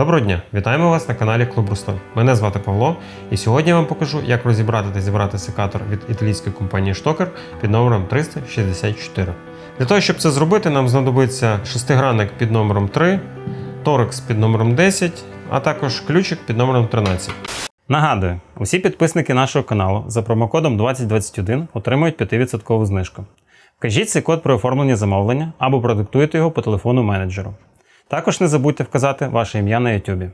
Доброго дня! Вітаємо вас на каналі Клуб Руслан. Мене звати Павло, і сьогодні я вам покажу, як розібрати та зібрати секатор від італійської компанії Штокер під номером 364. Для того, щоб це зробити, нам знадобиться шестигранник під номером 3, торекс під номером 10, а також ключик під номером 13. Нагадую, усі підписники нашого каналу за промокодом 2021 отримують 5% знижку. Вкажіть цей код при оформленні замовлення або продиктуйте його по телефону менеджеру. Також не забудьте вказати ваше ім'я на YouTube.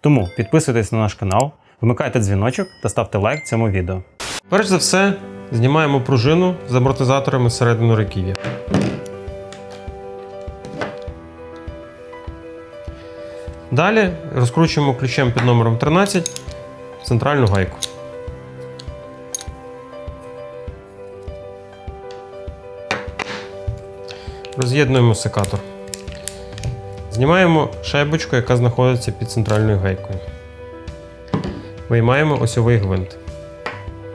Тому підписуйтесь на наш канал, вмикайте дзвіночок та ставте лайк цьому відео. Перш за все, знімаємо пружину з амортизаторами середину руків'я. Далі розкручуємо ключем під номером 13 центральну гайку. Роз'єднуємо секатор. Знімаємо шайбочку, яка знаходиться під центральною гайкою. Виймаємо осьовий гвинт.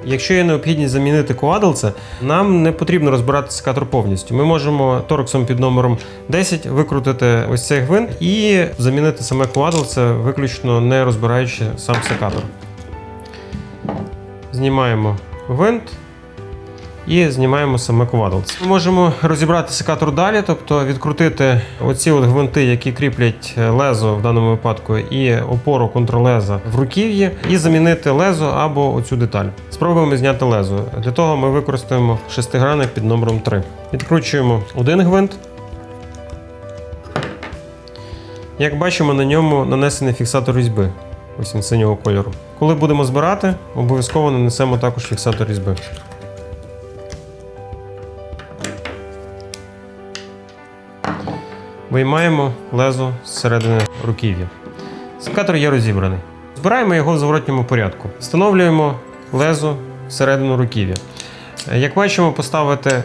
Якщо є необхідність замінити ковадалце, нам не потрібно розбирати секатор повністю. Ми можемо торксом під номером 10 викрутити ось цей гвинт і замінити саме ковадалце, виключно не розбираючи сам секатор. Знімаємо гвинт і знімаємо саме ковадалце. Ми можемо розібрати секатор далі, тобто відкрутити оці от гвинти, які кріплять лезо в даному випадку, і опору контрлеза в руків'ї, і замінити лезо або оцю деталь. Спробуємо зняти лезо. Для того ми використаємо шестигранник під номером 3. Відкручуємо один гвинт. Як бачимо, на ньому нанесений фіксатор різьби. Ось він синього кольору. Коли будемо збирати, обов'язково нанесемо також фіксатор різьби. Виймаємо лезо з середини руків'я. Секатор є розібраний. Збираємо його в зворотньому порядку. Встановлюємо лезо всередину руків'я. Е, Як бачимо, поставити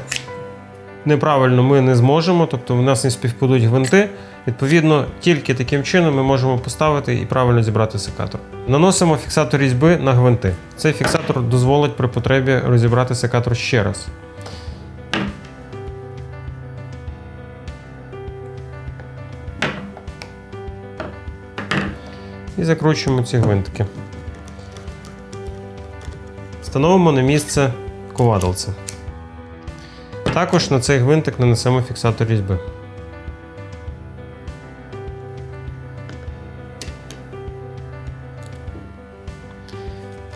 неправильно ми не зможемо, тобто в нас не співпадуть гвинти. Відповідно, тільки таким чином ми можемо поставити і правильно зібрати секатор. Наносимо фіксатор різьби на гвинти. Цей фіксатор дозволить при потребі розібрати секатор ще раз. І закручуємо ці гвинтики. Встановимо на місце ковадалце. Також на цей гвинтик нанесемо фіксатор різьби.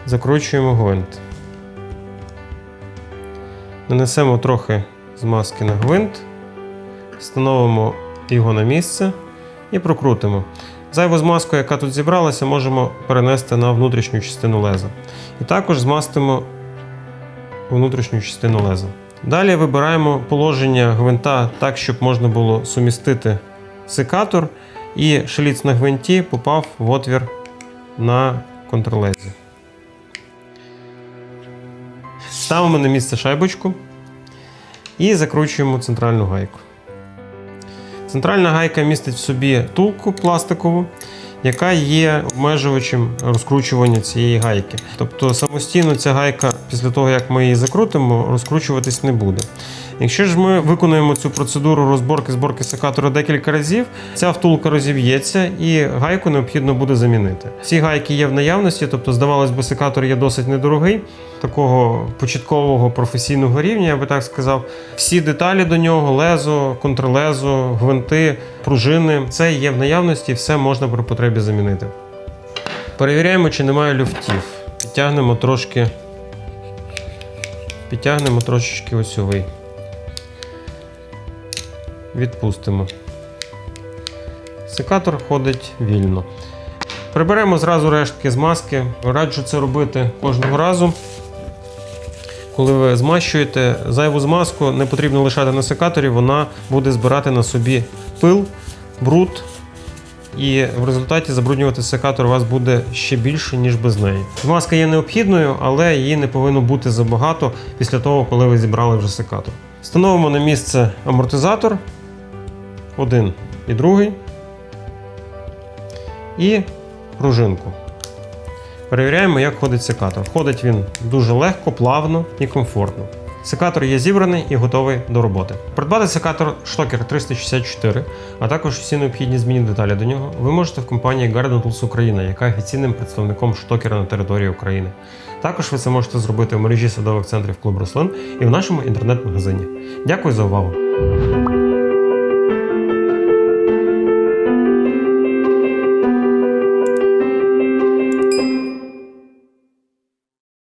Закручуємо гвинт. Нанесемо трохи змазки на гвинт, встановимо його на місце і прокрутимо. Зайву змазку, яка тут зібралася, можемо перенести на внутрішню частину леза. І також змастимо внутрішню частину леза. Далі вибираємо положення гвинта так, щоб можна було сумістити секатор, і шліц на гвинті попав в отвір на контрлезі. Ставимо на місце шайбочку і закручуємо центральну гайку. Центральна гайка містить в собі тулку пластикову, яка є обмежувачем розкручування цієї гайки. Тобто самостійно ця гайка, після того як ми її закрутимо, розкручуватись не буде. Якщо ж ми виконуємо цю процедуру розборки зборки секатора декілька разів, ця втулка розіб'ється і гайку необхідно буде замінити. Ці гайки є в наявності, тобто, здавалось би, секатор є досить недорогий, такого початкового професійного рівня, я би так сказав. Всі деталі до нього, лезо, контрлезо, гвинти, пружини це є в наявності, все можна при потребі замінити. Перевіряємо, чи немає люфтів. Підтягнемо трошки. Підтягнемо трошечки осьовий. Відпустимо. Секатор ходить вільно. Приберемо зразу рештки змазки. Раджу це робити кожного разу. Коли ви змащуєте зайву змазку, не потрібно лишати на секаторі, вона буде збирати на собі пил, бруд, і в результаті забруднювати секатор у вас буде ще більше, ніж без неї. Змазка є необхідною, але її не повинно бути забагато після того, коли ви зібрали вже секатор. Встановимо на місце амортизатор, один і другий, і пружинку. Перевіряємо, як ходить секатор. Ходить він дуже легко, плавно і комфортно. Секатор є зібраний і готовий до роботи. Придбати секатор Штокер 364, а також всі необхідні змінні деталі до нього, ви можете в компанії Garden Tools Україна, яка офіційним представником штокера на території України. Також ви це можете зробити в мережі садових центрів Клуб Рослин і в нашому інтернет-магазині. Дякую за увагу!